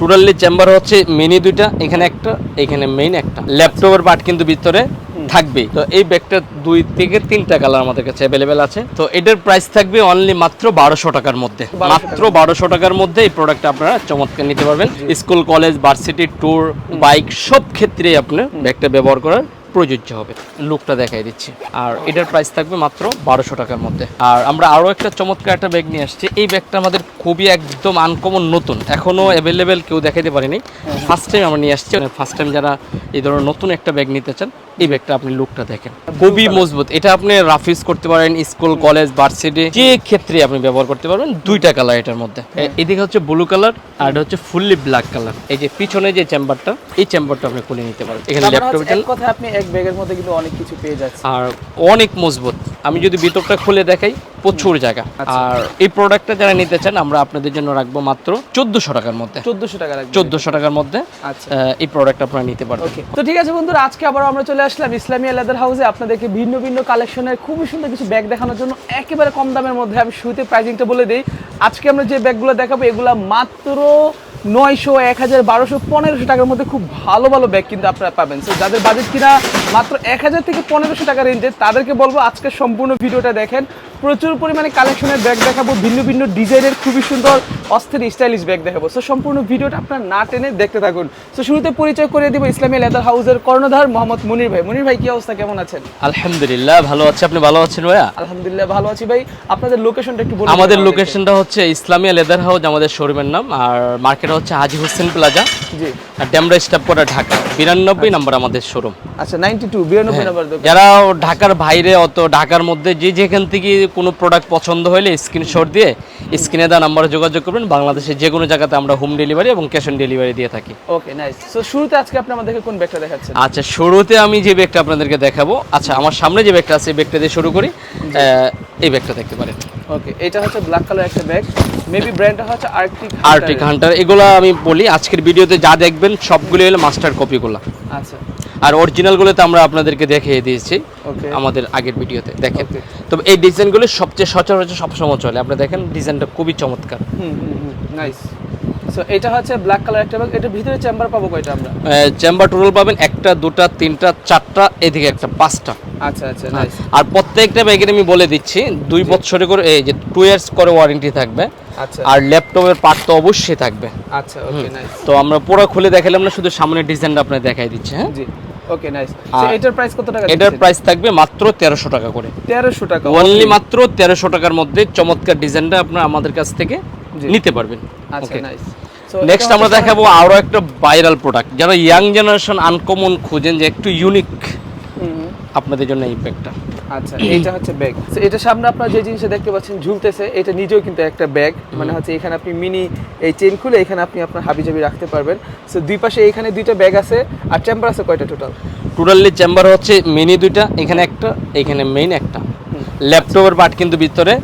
Totally chamber হচ্ছে mini দুইটা এখানে একটা এখানে মেইন একটা। ল্যাপটপের পার্ট কিন্তু ভিতরে থাকবে তো এই ব্যাগটা দুই থেকে তিনটা কালার আমাদের কাছে অ্যাভেলেবেল আছে। তো এটার প্রাইস থাকবে অনলি মাত্র বারোশো টাকার মধ্যে। মাত্র বারোশো টাকার মধ্যে এই প্রোডাক্টটা আপনারা চমৎকার নিতে পারবেন। School college varsity tour bike সব ক্ষেত্রেই আপনি ব্যাগটা ব্যবহার করার প্রযোজ্য হবে। লুকটা দেখাই দিচ্ছি। আর এটার প্রাইস থাকবে মাত্র বারোশো টাকার মধ্যে। আর আমরা আরও একটা চমৎকার একটা ব্যাগ নিয়ে আসছি। এই ব্যাগটা আমাদের খুবই একদম আনকমন নতুন। এখনও অ্যাভেলেবেল কেউ দেখাতে পারেনি। ফার্স্ট টাইম আমরা নিয়ে আসছি। ফার্স্ট টাইম যারা এই ধরনের নতুন একটা ব্যাগ নিতে চান এই ব্যাগটা আপনি লুকটা দেখেন। খুবই মজবুত। এটা আপনি রাফিজ করতে পারেন স্কুল কলেজ ভার্সিটি যে ক্ষেত্রে আপনি ব্যবহার করতে পারবেন দুইটা কালার এটার মধ্যে। এদিকে হচ্ছে ব্লু কালার আর এটা হচ্ছে ফুললি ব্ল্যাক কালার এই যে পিছনে যে চেম্বারটা এই চেম্বারটা আপনি খুলে নিতে পারেন। এখানে মানে ল্যাপটপ কথায় আপনি এক ব্যাগের মধ্যে কিন্তু অনেক কিছু পেয়ে যাচ্ছে। আর অনেক মজবুত। আমি যদি ভিতরটা খুলে দেখাই প্রচুর জায়গা। আচ্ছা। আর এই প্রোডাক্টটা যারা নিতে চান আমরা আপনাদের জন্য রাখব মাত্র চোদ্দশো টাকার মধ্যে। চোদ্দশো টাকা লাগবে চোদ্দশো টাকার মধ্যে আচ্ছা। এই প্রোডাক্ট আপনারা নিতে পারবেন। তো ঠিক আছে বন্ধুরা আজকে আবার আমরা চলে আসলাম ইসলামিয়া লেদার হাউসে আপনাদেরকে ভিন্ন ভিন্ন কালেকশনের খুবই সুন্দর কিছু ব্যাগ দেখানোর জন্য একেবারে কম দামের মধ্যে আমি শুরুতে প্রাইজিংটা বলে দিই। আজকে আমরা যে ব্যাগগুলো দেখাবো এগুলো মাত্র নয়শো এক হাজার বারোশো পনেরোশো টাকার মধ্যে খুব ভালো ভালো ব্যাগ কিন্তু আপনারা পাবেন। তো যাদের বাজেট কিনা মাত্র এক হাজার থেকে পনেরোশো টাকা রেঞ্জে তাদেরকে বলব আজকে সম্পূর্ণ ভিডিওটা দেখেন। প্রচুর পরিমাণে কালেকশনের ব্যাগ দেখাবো। ভিন্ন ভিন্ন ডিজাইনের খুবই সুন্দর। অস্থির স্টাইলিশ ব্যাগ দেখাবো। সো সম্পূর্ণ ভিডিওটা আপনার না টেনে দেখতে থাকুন। তো শুরুতে পরিচয় করে দিব ইসলামী লেদার হাউসের কর্ণধার মোহাম্মদ মুনির ভাই। মুনির ভাই কি অবস্থা? কেমন আছেন? আলহামদুলিল্লাহ ভালো আছে। আপনি ভালো আছেন ভাইয়া? আলহামদুলিল্লাহ ভালো আছি ভাই। আপনাদের লোকেশনটা একটু বলুন আমাদের লোকেশনটা হচ্ছে ইসলামিয়া লেদার হাউস আমাদের শোরুমের নাম। আর মার্কেট হচ্ছে হাজি হোসেন প্লাজা। জি। আর ড্যামরা স্টাফ করা ঢাকা। বিরানব্বই নাম্বার আমাদের শোরুম আচ্ছা নাইনটি টু বিরানব্বই নাম্বার দোকান। যারা ঢাকার বাইরে অত ঢাকার মধ্যে যে যেখান থেকে কোনো প্রোডাক্ট পছন্দ হলে স্ক্রিনশট দিয়ে স্ক্রিনে দেওয়া নাম্বারে যোগাযোগ করবেন। বাংলাদেশের যে কোনো জায়গাতে আমরা হোম ডেলিভারি এবং ক্যাশ অন ডেলিভারি দিয়ে থাকি। ওকে নাইস সো শুরুতে আজকে আপনি আমাদেরকে কোন ব্যাগটা দেখাচ্ছেন? আচ্ছা শুরুতে আমি যে ব্যাগটা আপনাদেরকে দেখাবো আচ্ছা আমার সামনে যে ব্যাগটা আছে এই ব্যাগটা দিয়ে শুরু করি। এই ব্যাগটা দেখতে পারেন। ওকে এটা হচ্ছে ব্ল্যাক কালার একটা ব্যাগ মেবি ব্র্যান্ডটা হচ্ছে আর্কটিক আর্টিক হান্টার এগুলো আমি বলি আজকের ভিডিওতে যা দেখবেন সবগুলো হলো মাস্টার কপিগুলো আচ্ছা। আর অরিজিনালগুলো তো আমরা আপনাদেরকে দেখিয়ে দিয়েছি আমাদের আগের ভিডিওতে দেখেন. তবে এই ডিজাইনগুলো সবচেয়ে সচরাচর সবসময় চলে। আপনি দেখেন ডিজাইনটা খুবই চমৎকার। নাইস সো এটা হচ্ছে ব্ল্যাক কালার একটা ব্যাগ এটার ভিতরে চেম্বার পাবো কয়টা আমরা? চেম্বার টোটাল পাবেন একটা দুটা তিনটা চারটা এদিকে একটা পাঁচটা। আচ্ছা আচ্ছা নাইস আর প্রত্যেকটা ব্যাগের আমি বলে দিচ্ছি দুই বছরে করে এই যে টু ইয়ার্স করে ওয়ারেন্টি থাকবে। আচ্ছা। আর ল্যাপটপের পার্ট তো অবশ্যই থাকবে। আচ্ছা ওকে নাইস তো আমরা পুরো খুলে দেখালাম না শুধু সামনের ডিজাইনটা আপনার দেখাই দিচ্ছি হ্যাঁ। জি। ওকে নাইস এটার প্রাইস কত টাকা এটার প্রাইস থাকবে মাত্র তেরোশো টাকা করে। 1300 টাকা অনলি মাত্র তেরোশো টাকার মধ্যে চমৎকার ডিজাইনটা আপনার আমাদের কাছ থেকে নিতে পারবেন। আচ্ছা নাইস নেক্সট আমরা দেখাবো আরও একটা ভাইরাল প্রোডাক্ট যারা ইয়াং জেনারেশন আনকমন খুঁজেন যে একটু ইউনিক আপনাদের জন্য এই ব্যাগটা আচ্ছা এইটা হচ্ছে ব্যাগ এটা সামনে আপনারা যে জিনিসটা দেখতে পাচ্ছেন ঝুলতেছে এটা নিজেও কিন্তু একটা ব্যাগ মানে হচ্ছে এখানে আপনি মিনি এই চেন খুলে এখানে আপনি আপনার হাবিজাবি রাখতে পারবেন। সো দুই পাশে এখানে দুইটা ব্যাগ আছে আর চেম্বার আছে কয়টা টোটাল টোটালি চেম্বার হচ্ছে মিনি দুইটা এখানে একটা এখানে মেইন একটা। ল্যাপটপের পার্ট কিন্তু ভিতরে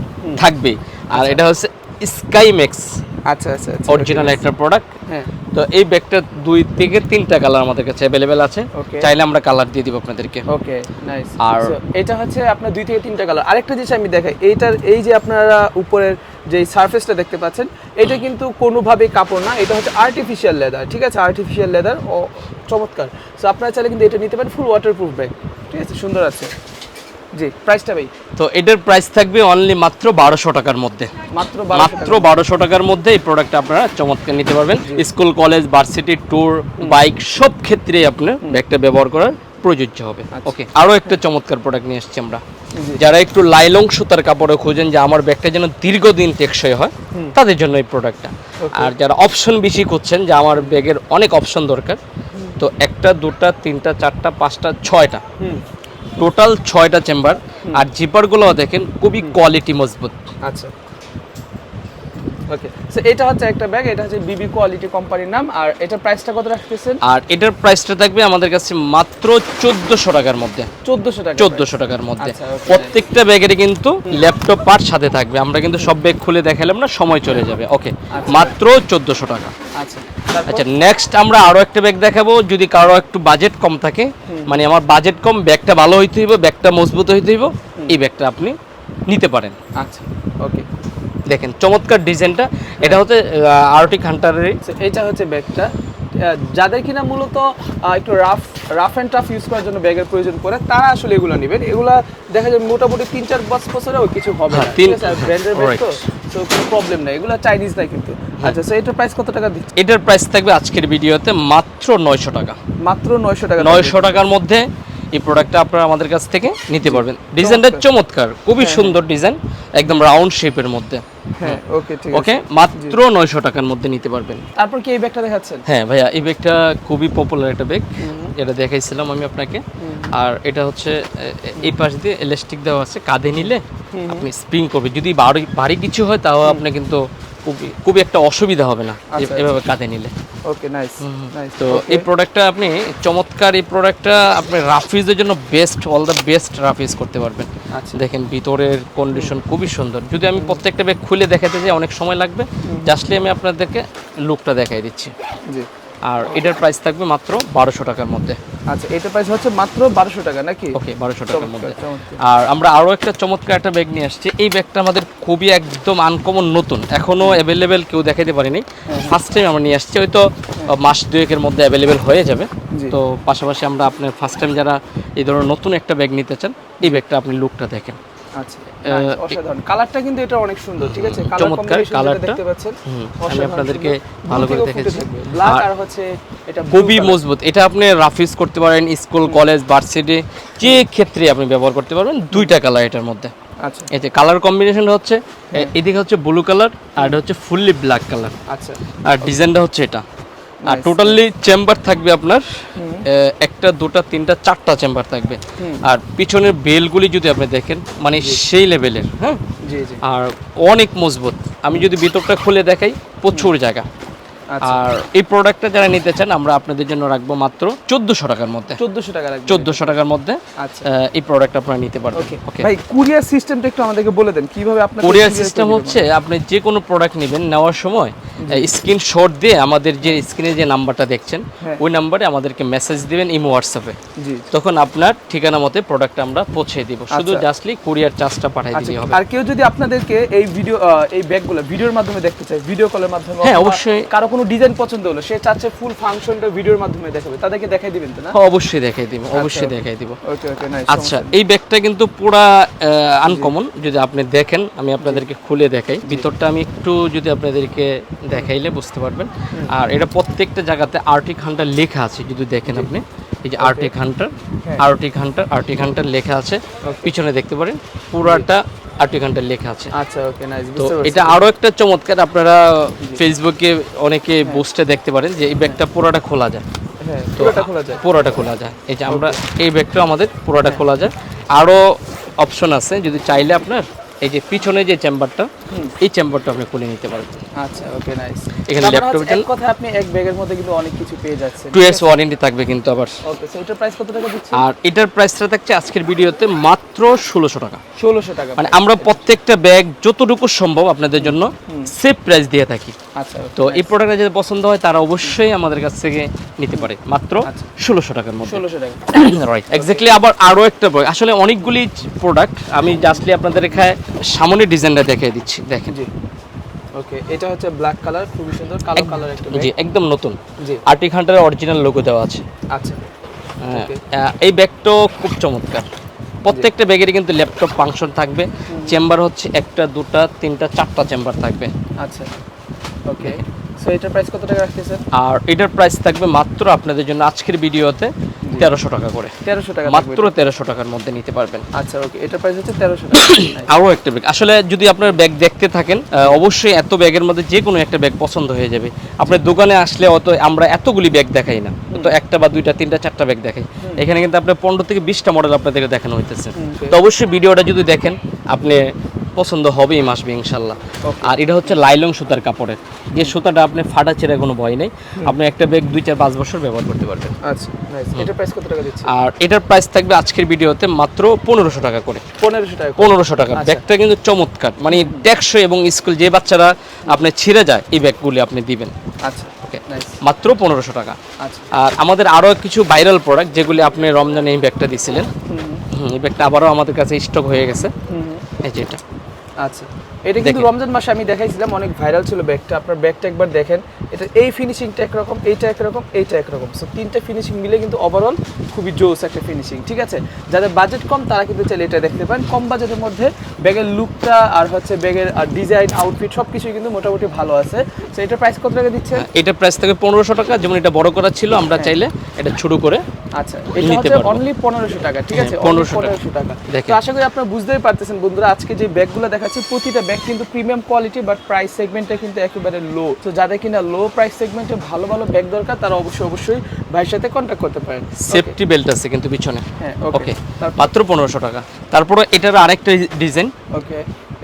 থাকবে আর এটা হচ্ছে স্কাই ম্যাক্স আচ্ছা আচ্ছা আচ্ছা। অরিজিনাল একটা প্রোডাক্ট হ্যাঁ। তো এই ব্যাগটা দুই থেকে তিনটা কালার আমাদের কাছে অ্যাভেলেবেল আছে. চাইলে আমরা কালার দিয়ে দিব আপনাদেরকে। ওকে নাইস আর- এটা হচ্ছে আপনার দুই থেকে তিনটা কালার আরেকটা জিনিস আমি দেখাই এইটার এই যে আপনারা উপরের যে সারফেসটা দেখতে পাচ্ছেন এটা কিন্তু কোনোভাবেই কাপড় না এটা হচ্ছে আর্টিফিশিয়াল লেদার ঠিক আছে? আর্টিফিশিয়াল লেদার ও চমৎকার। সো আপনারা চাইলে কিন্তু এটা নিতে পারেন ফুল ওয়াটারপ্রুফ ব্যাগ ঠিক আছে? সুন্দর আছে। জি প্রাইসটা ভাই? তো এটার প্রাইস থাকবে অনলি মাত্র বারোশো টাকার মধ্যে। মাত্র মাত্র বারোশো টাকার মধ্যে এই প্রোডাক্টটা আপনারা চমৎকার নিতে পারবেন। School college varsity tour bike সব ক্ষেত্রেই আপনার ব্যাগটা ব্যবহার করার প্রযোজ্য হবে। আচ্ছা। ওকে আরও একটা চমৎকার প্রোডাক্ট নিয়ে এসেছি আমরা। যারা একটু লাইলং সুতার কাপড়ে খুঁজেন যে আমার ব্যাগটা যেন দীর্ঘদিন টেকসই হয় তাদের জন্য এই প্রোডাক্টটা আর যারা অপশন বেশি খুঁজছেন যে আমার ব্যাগের অনেক অপশন দরকার তো একটা দুটা তিনটা চারটা পাঁচটা ছয়টা। টোটাল ছয়টা চেম্বার। আর জিপারগুলো দেখেন খুবই কোয়ালিটি মজবুত। আচ্ছা। ওকে সো এটা হচ্ছে একটা ব্যাগ এটা হচ্ছে বিবি কোয়ালিটি কোম্পানির নাম আর এটা প্রাইসটা কত রাখতেছেন? আর এটার প্রাইসটা থাকবে আমাদের কাছে মাত্র চোদ্দশো টাকার মধ্যে। চোদ্দোশো টাকা চোদ্দশো টাকার মধ্যে। আচ্ছা, প্রত্যেকটা ব্যাগেরই কিন্তু ল্যাপটপ পার্ট সাথে থাকবে। আমরা কিন্তু সব ব্যাগ খুলে দেখালাম না সময় চলে যাবে। ওকে আচ্ছা। মাত্র চোদ্দশো টাকা। আচ্ছা। আচ্ছা নেক্সট আমরা আরও একটা ব্যাগ দেখাবো যদি কারও একটু বাজেট কম থাকে মানে আমার বাজেট কম ব্যাগটা ভালো হইতে হইব ব্যাগটা মজবুত হইতে হইব এই ব্যাগটা আপনি নিতে পারেন। আচ্ছা ওকে দেখেন চমৎকার ডিজাইনটা এটা হচ্ছে আরটি খান্টারের এটা হচ্ছে ব্যাগটা যাদের কিনা মূলত একটু rough rough and tough use করার জন্য ব্যাগের প্রয়োজন পড়ে তারা আসলে এগুলো নেবেন। এগুলা দেখা যায় মোটামুটি তিন চার পাঁচ বছরেও কিছু হবে হ্যাঁ, না। ঠিক আছে ব্র্যান্ডের ব্যাগ তো তো কোনো প্রবলেম নাই। এগুলো চাইনিজ নাই কিন্তু। আচ্ছা সো এটার প্রাইস কত টাকা দিচ্ছে এটার প্রাইস থাকবে আজকের ভিডিওতে মাত্র নয়শো টাকা। মাত্র নয়শো টাকা নয়শো টাকার মধ্যে এই প্রোডাক্টটা আপনারা আমাদের কাছ থেকে নিতে পারবেন। ডিজাইনটা চমৎকার। খুবই সুন্দর ডিজাইন একদম রাউন্ড শেপের মধ্যে। হ্যাঁ ওকে ঠিক ওকে মাত্র নয়শো টাকার মধ্যে নিতে পারবেন। তারপর কি এই ব্যাগটা দেখাচ্ছেন? হ্যাঁ ভাইয়া এই ব্যাগটা খুবই পপুলার একটা ব্যাগ এটা দেখাইছিলাম আমি আপনাকে। আর এটা হচ্ছে এই পাশ দিয়ে দেওয়া আছে। কাঁধে নিলে আপনি স্প্রিং করবে। যদি ভারী কিছু হয় তাও আপনি কিন্তু খুবই খুবই একটা অসুবিধা হবে না আচ্ছা, এভাবে কাঁধে নিলে। ওকে নাইস নাইস তো এই প্রোডাক্টটা আপনি চমৎকার এই প্রোডাক্টটা আপনি রাফিজের জন্য best all the best Rafiz করতে পারবেন। আচ্ছা। দেখেন ভিতরের কন্ডিশন খুবই সুন্দর। যদি আমি প্রত্যেকটা ব্যাগ খুলে দেখাতে যাই অনেক সময় লাগবে। জাস্টলি আমি আপনাদেরকে লুকটা দেখাই দিচ্ছি। জি। আর এটার প্রাইস থাকবে মাত্র বারোশো টাকার মধ্যে। আচ্ছা এটার প্রাইস হচ্ছে মাত্র বারোশো টাকা নাকি? ওকে বারোশো টাকার মধ্যে। আর আমরা আরও একটা চমৎকার একটা ব্যাগ নিয়ে আসছি। এই ব্যাগটা আমাদের খুবই একদম আনকমন নতুন। এখনও অ্যাভেলেবেল কেউ দেখাতে পারিনি। ফার্স্ট টাইম আমরা নিয়ে আসছি। হয়তো মাস দুয়েকের মধ্যে অ্যাভেলেবেল হয়ে যাবে। তো পাশাপাশি আমরা আপনার ফার্স্ট টাইম যারা এই ধরনের নতুন একটা ব্যাগ নিতে চান এই ব্যাগটা আপনি লুকটা দেখেন। আচ্ছা অসাধারণ। কালারটা কিন্তু এটা অনেক সুন্দর ঠিক আছে? চমৎকার, কালারটা। দেখতে পাচ্ছেন আমি আপনাদেরকে ভালো করে দেখাচ্ছি। ফুটে আর হচ্ছে এটা খুবই মজবুত। এটা আপনি রাফিজ করতে পারেন স্কুল কলেজ ভার্সিটি যে ক্ষেত্রে আপনি ব্যবহার করতে পারবেন দুইটা কালার এটার মধ্যে। আচ্ছা। এই কালার কম্বিনেশন হচ্ছে এদিকে হচ্ছে ব্লু কালার আর এটা হচ্ছে ফুললি ব্ল্যাক কালার আচ্ছা। আর ডিজাইনটা হচ্ছে এটা। আর টোটালি চেম্বার থাকবে আপনার একটা দুটা তিনটা চারটা চেম্বার থাকবে। আর পিছনের বেলগুলি যদি আপনি দেখেন মানে সেই লেভেলের হ্যাঁ? আর অনেক মজবুত। আমি যদি ভিতরটা খুলে দেখাই প্রচুর জায়গা। আচ্ছা। আর এই প্রোডাক্টটা যারা নিতে চান আমরা আপনাদের জন্য রাখব মাত্র চোদ্দোশো টাকার মধ্যে। চোদ্দশো টাকা চোদ্দোশো টাকার মধ্যে আচ্ছা। এই প্রোডাক্ট আপনারা নিতে পারবেন। ওকে। ওকে। ভাই কুরিয়ার সিস্টেমটা একটু আমাদেরকে বলে দেন কীভাবে আপনার কুরিয়ার সিস্টেম হচ্ছে আপনি যে কোনো প্রোডাক্ট নেবেন নেওয়ার সময় স্ক্রিনশট দিয়ে আমাদের যে স্ক্রিনে যে নাম্বারটা দেখছেন হ্যাঁ। ওই নাম্বারে আমাদেরকে মেসেজ দিবেন ইমো হোয়াটসঅ্যাপে তখন আপনার ঠিকানা মতে প্রোডাক্ট আমরা পৌঁছে দিব। শুধু আচ্ছা। জাস্টলি কুরিয়ার চার্জটা পাঠাই আচ্ছা দিলেই হবে। আর কেউ যদি আপনাদেরকে এই ভিডিও এই ব্যাগগুলো ভিডিওর মাধ্যমে দেখতে চায় ভিডিও কলের মাধ্যমে হ্যাঁ, অবশ্যই। কারও কোনো ডিজাইন পছন্দ হলো সে চাচ্ছে ফুল ফাংশনটা ভিডিওর মাধ্যমে দেখাবে তাদেরকে দেখাই দিবেন তো না? হ্যাঁ, অবশ্যই দেখাই দিব অবশ্যই দেখাই দিব। ওকে ওকে নাইস আচ্ছা এই ব্যাগটা কিন্তু পুরা আনকমন যদি আপনি দেখেন আমি আপনাদেরকে খুলে দেখাই। ভিতরটা আমি একটু যদি আপনাদেরকে দেখাইলে বুঝতে পারবেন। আর এটা প্রত্যেকটা জায়গাতে আর্টিক হান্টার লেখা আছে যদি দেখেন আপনি। এই যে আর্টিক হান্টার হ্যাঁ। আর্টিক হান্টার আর্টিক হান্টার লেখা আছে। পিছনে দেখতে পারেন পুরাটা আর্টিক হান্টার লেখা আছে। আচ্ছা ওকে নাইস তো এটা আরও একটা চমৎকার আপনারা ফেসবুকে অনেকে বুস্টে দেখতে পারেন যে এই ব্যাগটা পুরোটা খোলা যায়। হ্যাঁ পুরোটা খোলা যায়। পুরোটা খোলা যায়। এই যে আমরা এই ব্যাগটা আমাদের পুরোটা খোলা যায়। আরও অপশন আছে যদি চাইলে আপনার এই যে পিছনে যে চেম্বারটা এই চেম্বারটা আপনি খুলে নিতে পারবেন আচ্ছা ওকে নাইস। এখানে laptop এক কথা আপনি এক ব্যাগের মধ্যে কিন্তু অনেক কিছু পেয়ে যাচ্ছেন। টু ইয়ার্স ওয়ারেন্টি থাকবে কিন্তু আবার। ওকে সো এটার প্রাইস কত টাকা দিচ্ছেন? আর এটার প্রাইসটা থাকছে আজকের ভিডিওতে মাত্র ষোলোশো টাকা। ষোলোশো টাকা মানে আমরা প্রত্যেকটা ব্যাগ যতটুকু সম্ভব আপনাদের জন্য সেফ প্রাইস দিয়ে থাকি। আচ্ছা তো এই প্রোডাক্টটা যদি পছন্দ হয় তারা অবশ্যই আমাদের কাছ থেকে নিতে পারে। মাত্র আচ্ছা। ষোলোশো টাকার মধ্যে। ষোলোশো টাকা। রাইট এক্স্যাক্টলি আবার আরও একটা বই। আসলে অনেকগুলি প্রোডাক্ট আমি জাস্টলি আপনাদের এখানে সামনে ডিজাইনটা দেখিয়ে দিচ্ছি দেখেন। জি। ওকে এটা হচ্ছে ব্ল্যাক কালার খুবই সুন্দর কালো কালার একটা জি একদম নতুন। জি। আর্টিক হান্টারের অরিজিনাল লোগো দেওয়া আছে। আচ্ছা। হ্যাঁ, এই ব্যাগটাও খুব চমৎকার। প্রত্যেকটা ব্যাগেরই কিন্তু ল্যাপটপ ফাংশন থাকবে। চেম্বার হচ্ছে একটা দুটা তিনটা চারটা চেম্বার থাকবে। আচ্ছা। ওকে সো এটার প্রাইস কত টাকা রাখতেছেন? আর এটার প্রাইস থাকবে মাত্র আপনাদের জন্য আজকের ভিডিওতে তেরোশো টাকা করে। তেরোশো টাকা মাত্র তেরোশো টাকার মধ্যে নিতে পারবেন। আচ্ছা ওকে এটার প্রাইস হচ্ছে তেরোশো টাকা। আরও একটা ব্যাগ আসলে যদি আপনার ব্যাগ দেখতে থাকেন অবশ্যই এত ব্যাগের মধ্যে যে কোনো একটা ব্যাগ পছন্দ হয়ে যাবে। আপনার দোকানে আসলে অত আমরা এতগুলি ব্যাগ দেখাই না। তো একটা বা দুইটা তিনটা চারটা ব্যাগ দেখাই। এখানে কিন্তু আপনার পনেরো থেকে বিশটা মডেল আপনাদেরকে দেখানো হইতেছে। তো অবশ্যই ভিডিওটা যদি দেখেন আপনি পছন্দ হবেই মাসবে ইনশাল্লাহ. আর এটা হচ্ছে লাইলং সুতার কাপড়ের। যে সুতাটা আপনি ফাটা ছেড়ে কোনো ভয় নেই। আপনি একটা ব্যাগ দুই চার পাঁচ বছর ব্যবহার করতে পারবেন। আচ্ছা এটার প্রাইস কত টাকা দিচ্ছে আর এটার প্রাইস থাকবে আজকের ভিডিওতে মাত্র পনেরোশো টাকা করে। পনেরোশো টাকা পনেরোশো টাকা। আচ্ছা। ব্যাগটা কিন্তু চমৎকার। মানে টেকসই এবং স্কুল যে বাচ্চারা আপনি ছিঁড়ে যায় এই ব্যাগগুলি আপনি দিবেন। আচ্ছা মাত্র পনেরোশো টাকা। আচ্ছা। আর আমাদের আরও কিছু ভাইরাল প্রোডাক্ট যেগুলি আপনি রমজানে এই ব্যাগটা দিছিলেন। হুম, এই ব্যাগটা আবারও আমাদের কাছে স্টক হয়ে গেছে। এই যে এটা। আচ্ছা এটা কিন্তু। রমজান মাসে আমি দেখাইছিলাম অনেক ভাইরাল ছিল ব্যাগটা। আপনার ব্যাগটা একবার দেখেন। এটা এই ফিনিশিংটা একরকম এইটা একরকম এইটা একরকম। সো তিনটা ফিনিশিং মিলে কিন্তু ওভারঅল খুবই জোস একটা ফিনিশিং ঠিক আছে? যাদের বাজেট কম তারা কিন্তু চাইলে এটা দেখতে পারেন। কম বাজেটের মধ্যে ব্যাগের লুকটা আর হচ্ছে ব্যাগের আর ডিজাইন আউটফিট সব কিছুই কিন্তু মোটামুটি ভালো আছে। সো এটার প্রাইস কত টাকা দিচ্ছে এটা প্রাইস থেকে পনেরোশো টাকা যেমন এটা বড় করা ছিল আমরা চাইলে এটা ছোট করে আচ্ছা এটা হচ্ছে অনলি পনেরোশো টাকা ঠিক আছে? হ্যাঁ, 1500 টাকা। তো আশা করি আপনারা বুঝতেই পারতেছেন বন্ধুরা আজকে যে ব্যাগগুলো দেখাচ্ছি প্রতিটা ব্যাগ কিন্তু প্রিমিয়াম কোয়ালিটি বাট প্রাইস সেগমেন্টটা কিন্তু একেবারে লো তো যাদের কিনা লো প্রাইস সেগমেন্টে ভালো ভালো ব্যাগ দরকার তারা অবশ্যই অবশ্যই ভাইয়ের সাথে কন্ট্যাক্ট করতে পারেন। সেফটি বেল্ট আছে কিন্তু পিছনে। হ্যাঁ ওকে মাত্র পনেরোশো টাকা। তারপরে এটার আরেকটা ডিজাইন। ওকে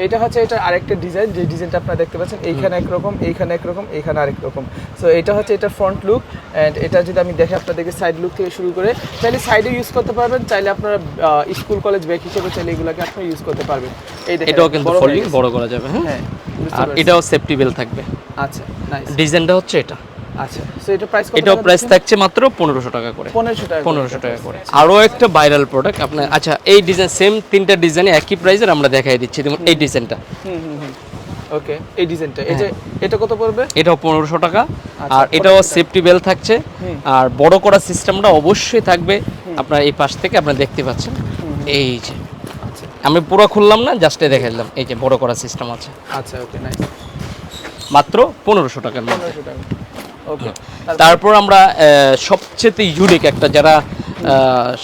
এটা হচ্ছে এটা আরেকটা ডিজাইন যে ডিজাইনটা আপনারা দেখতে পাচ্ছেন এইখানে একরকম এইখানে একরকম এইখানে আরেক রকম। সো এটা হচ্ছে এটা ফ্রন্ট লুক অ্যান্ড এটা যদি আমি দেখে আপনাদেরকে সাইড লুক থেকে শুরু করে চাইলে সাইডে ইউজ করতে পারবেন চাইলে আপনারা স্কুল কলেজ ব্যাগ হিসেবে চাইলে এগুলোকে আপনারা ইউজ করতে পারবেন। এই এটাও কিন্তু ফোল্ডিং বড় করা যাবে হ্যাঁ? হ্যাঁ আর এটাও সেফটি বেল্ট থাকবে। আচ্ছা নাইস ডিজাইনটা হচ্ছে এটা। আচ্ছা সো এটা প্রাইস প্রাইস থাকছে মাত্র টাকা করে। টাকা করে। আরও একটা ভাইরাল প্রোডাক্ট আপনার আচ্ছা এই ডিজাইন সেম তিনটা ডিজাইনে একই প্রাইসের আমরা দেখাই দিচ্ছি। যেমন এই ডিজাইনটা হুম হুম হুম ওকে এই ডিজাইনটা এই যে এটা কত পড়বে? এটাও টাকা। আচ্ছা, আর এটাও সেফটি বেল থাকছে। আর বড় করা সিস্টেমটা অবশ্যই থাকবে আপনার এই পাশ থেকে আপনারা দেখতে পাচ্ছেন। এই যে। আচ্ছা। আমি পুরো খুললাম না জাস্টে দেখাইলাম এই যে বড় করা সিস্টেম আছে। আচ্ছা ওকে নাইস মাত্র পনেরোশো টাকার মধ্যে। ওকে তারপর? আমরা সবচেয়ে ইউনিক একটা যারা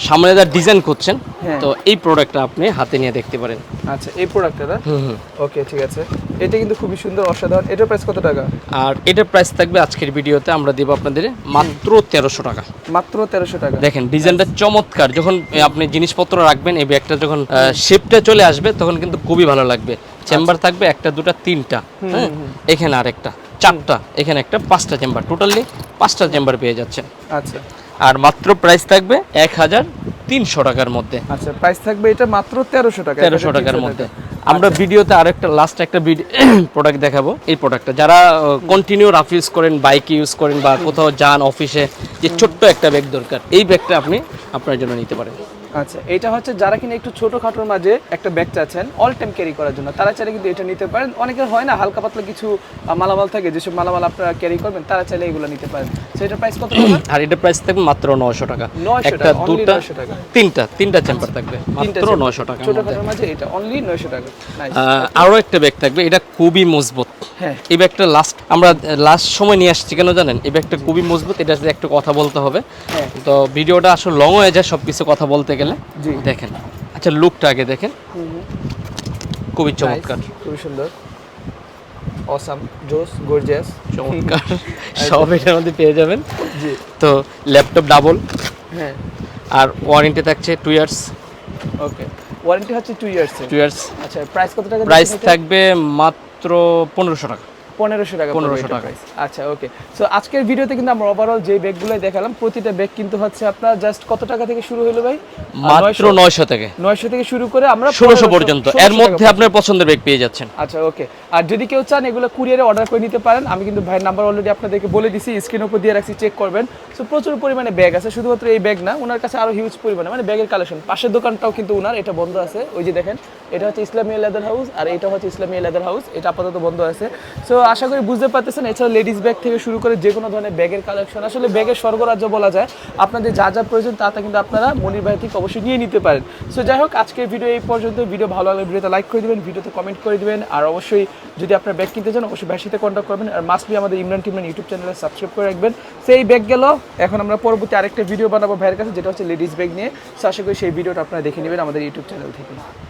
সামনে যারা ডিজাইন করছেন হ্যাঁ। তো এই প্রোডাক্টটা আপনি হাতে নিয়ে দেখতে পারেন। আচ্ছা এই প্রোডাক্টটা না? ওকে ঠিক আছে। এটা কিন্তু খুবই সুন্দর অসাধারণ। এটার প্রাইস কত টাকা? আর এটার প্রাইস থাকবে আজকের ভিডিওতে আমরা দেবো আপনাদের মাত্র তেরোশো টাকা। মাত্র তেরোশো টাকা। দেখেন ডিজাইনটা চমৎকার। যখন আপনি জিনিসপত্র রাখবেন এই ব্যাগটা যখন শেপটা চলে আসবে তখন কিন্তু খুবই ভালো লাগবে। চেম্বার থাকবে একটা দুটা তিনটা। হ্যাঁ এখানে আরেকটা। চারটা। এখানে একটা পাঁচটা চেম্বার টোটালি পাঁচটা চেম্বার পেয়ে যাচ্ছেন। আচ্ছা। আর মাত্র প্রাইস থাকবে এক হাজার তিনশো টাকার মধ্যে। আচ্ছা প্রাইস থাকবে এটা মাত্র তেরোশো টাকা তেরোশো টাকার মধ্যে। আমরা ভিডিওতে আরেকটা লাস্ট একটা প্রোডাক্ট দেখাবো। এই প্রোডাক্টটা যারা কন্টিনিউ রাফ ইউজ করেন বাইক ইউজ করেন বা কোথাও যান অফিসে যে ছোট্ট একটা ব্যাগ দরকার এই ব্যাগটা আপনি আপনার জন্য নিতে পারেন। আচ্ছা এটা হচ্ছে যারা কিনা একটু ছোটখাটোর মাঝে একটা ব্যাগ চাচ্ছেন অল টাইম ক্যারি করার জন্য। তারা চাইলে কিন্তু এটা নিতে পারেন। অনেকের হয় না হালকা পাতলা কিছু মালামাল থাকে যেসব মালামাল আপনারা ক্যারি করবেন তারা চাইলে এগুলো নিতে পারেন। সো এটার প্রাইস কত আর এটা প্রাইস থাকবে মাত্র টাকা। একটা দুটা তিনটা তিনটা চেম্বার থাকবে। মাত্র টাকা। ছোটখাটোর মাঝে এটা অনলি টাকা। আরও একটা ব্যাগ থাকবে এটা খুবই মজবুত। হ্যাঁ। এই ব্যাগটা লাস্ট আমরা লাস্ট সময় নিয়ে আসছি কেন জানেন? এই ব্যাগটা খুবই মজবুত এটা একটু কথা বলতে হবে। হ্যাঁ। তো ভিডিওটা আসলে লং হয়ে যায় সব কিছু কথা বলতে গেলে। জি। দেখেন। আচ্ছা লুকটা আগে দেখেন। খুবই চমৎকার। খুবই সুন্দর। অসাম জোস গর্জিয়াস চমৎকার। সব এটার মধ্যে পেয়ে যাবেন। জি। তো ল্যাপটপ ডাবল হ্যাঁ। আর ওয়ারেন্টি থাকছে টু ইয়ার্স ওকে ওয়ারেন্টি হচ্ছে টু ইয়ার্স টু ইয়ার্স আচ্ছা প্রাইস কত টাকা প্রাইস থাকবে মাত্র পনেরোশো টাকা। পনেরোশো টাকা পনেরোশো টাকা। আচ্ছা ওকে সো আজকের ভিডিওতে কিন্তু আমরা ওভারঅল যে ব্যাগগুলো দেখালাম প্রতিটা ব্যাগ কিন্তু হচ্ছে আপনার জাস্ট কত টাকা থেকে শুরু হলো ভাই? মাত্র নয়শো থেকে। নয়শো থেকে শুরু করে আমরা ষোলোশো পর্যন্ত। এর মধ্যে আপনার পছন্দের ব্যাগ পেয়ে যাচ্ছেন। আচ্ছা ওকে আর যদি কেউ চান এগুলো কুরিয়ারে অর্ডার করে নিতে পারেন আমি কিন্তু ভাইয়ের নাম্বার অলরেডি আপনাদেরকে বলে দিছি স্ক্রিন উপর দিয়ে রাখছি চেক করবেন। সো প্রচুর পরিমাণে ব্যাগ আছে শুধুমাত্র এই ব্যাগ না ওনার কাছে আরও হিউজ পরিমাণে মানে ব্যাগের কালেকশন পাশের দোকানটাও কিন্তু ওনার এটা বন্ধ আছে ওই যে দেখেন এটা হচ্ছে ইসলামিয়া লেদার হাউস আর এটা হচ্ছে ইসলামিয়া লেদার হাউস এটা আপাতত বন্ধ আছে। সো আশা করি বুঝতে পারতেছেন। এছাড়া লেডিস ব্যাগ থেকে শুরু করে যে কোনো ধরনের ব্যাগের কালেকশন আসলে ব্যাগের স্বর্গরাজ্য বলা যায়। আপনাদের যা যা প্রয়োজন তা তা কিন্তু আপনারা মনির ভাই থেকে অবশ্যই নিয়ে নিতে পারেন। সো যাই হোক, আজকের ভিডিও এই পর্যন্ত। ভিডিও ভালো লাগলে ভিডিওতে লাইক করে দিবেন ভিডিওতে কমেন্ট করে দেবেন। আর অবশ্যই যদি আপনার ব্যাগ কিনতে চান, অবশ্যই ভাইয়ের সাথে কন্ট্যাক্ট করবেন। আর মাস্টলি আমাদের ইমরান টিমরান ইউটিউব চ্যানেলে সাবস্ক্রাইব করে রাখবেন। সেই ব্যাগ গেল। এখন আমরা পরবর্তী আরেকটা ভিডিও বানাবো ভাইয়ের কাছে, যেটা হচ্ছে লেডিস ব্যাগ নিয়ে। সো আশা করি সেই ভিডিওটা আপনারা দেখে নেবেন আমাদের ইউটিউব চ্যানেল থেকে।